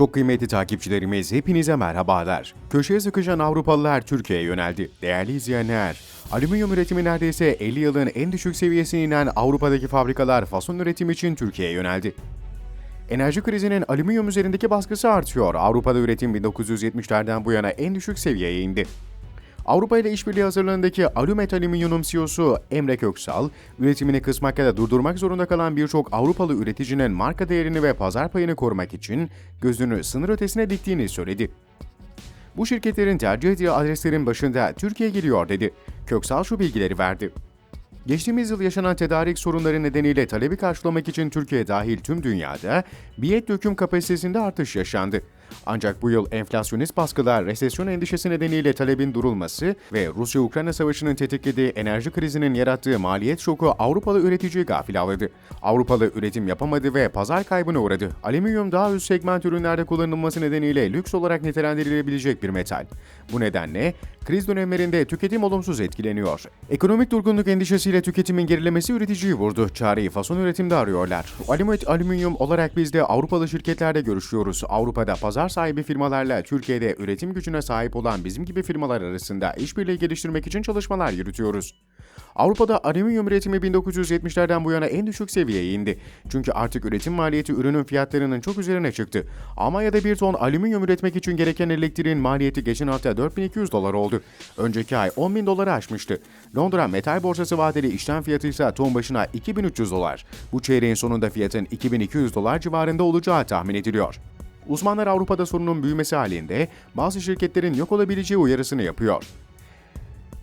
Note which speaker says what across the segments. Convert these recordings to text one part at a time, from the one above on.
Speaker 1: Çok kıymetli takipçilerimiz hepinize merhabalar. Köşeye sıkışan Avrupalılar Türkiye'ye yöneldi. Değerli izleyenler, alüminyum üretimi neredeyse 50 yılın en düşük seviyesine inen Avrupa'daki fabrikalar fason üretim için Türkiye'ye yöneldi. Enerji krizinin alüminyum üzerindeki baskısı artıyor. Avrupa'da üretim 1970'lerden bu yana en düşük seviyeye indi. Avrupa ile işbirliği hazırlığındaki Alumet Alüminyum CEO'su Emre Köksal, üretimini kısmak ya da durdurmak zorunda kalan birçok Avrupalı üreticinin marka değerini ve pazar payını korumak için gözünü sınır ötesine diktiğini söyledi. Bu şirketlerin tercih ettiği adreslerin başında Türkiye geliyor dedi. Köksal şu bilgileri verdi. Geçtiğimiz yıl yaşanan tedarik sorunları nedeniyle talebi karşılamak için Türkiye dahil tüm dünyada biyet döküm kapasitesinde artış yaşandı. Ancak bu yıl enflasyonist baskılar, resesyon endişesi nedeniyle talebin durulması ve Rusya-Ukrayna savaşının tetiklediği enerji krizinin yarattığı maliyet şoku Avrupalı üreticiyi gafil avladı. Avrupalı üretim yapamadı ve pazar kaybına uğradı. Alüminyum daha üst segment ürünlerde kullanılması nedeniyle lüks olarak nitelendirilebilecek bir metal. Bu nedenle kriz dönemlerinde tüketim olumsuz etkileniyor. Ekonomik durgunluk endişesiyle tüketimin gerilemesi üreticiyi vurdu. Çareyi fason üretimde arıyorlar. Alumet Alüminyum olarak biz de Avrupalı şirketlerle görüşüyoruz. Avrupa'da pazar sahibi firmalarla Türkiye'de üretim gücüne sahip olan bizim gibi firmalar arasında işbirliği geliştirmek için çalışmalar yürütüyoruz. Avrupa'da alüminyum üretimi 1970'lerden bu yana en düşük seviyeye indi. Çünkü artık üretim maliyeti ürünün fiyatlarının çok üzerine çıktı. Almanya'da bir ton alüminyum üretmek için gereken elektriğin maliyeti geçen hafta 4200 dolar oldu. Önceki ay 10 bin doları aşmıştı. Londra Metal Borsası vadeli işlem fiyatı ise ton başına 2300 dolar. Bu çeyreğin sonunda fiyatın 2200 dolar civarında olacağı tahmin ediliyor. Uzmanlar Avrupa'da sorunun büyümesi halinde bazı şirketlerin yok olabileceği uyarısını yapıyor.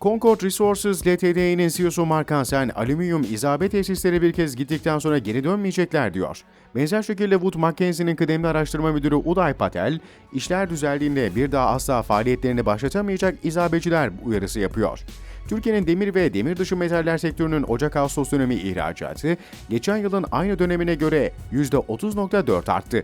Speaker 1: Concord Resources Ltd'nin CEO'su Mark Hansen, alüminyum izabe tesisleri bir kez gittikten sonra geri dönmeyecekler diyor. Benzer şekilde Wood Mackenzie'nin kıdemli araştırma müdürü Uday Patel, işler düzeldiğinde bir daha asla faaliyetlerini başlatamayacak izabeciler uyarısı yapıyor. Türkiye'nin demir ve demir dışı metaller sektörünün Ocak-Ağustos dönemi ihracatı, geçen yılın aynı dönemine göre %30.4 arttı.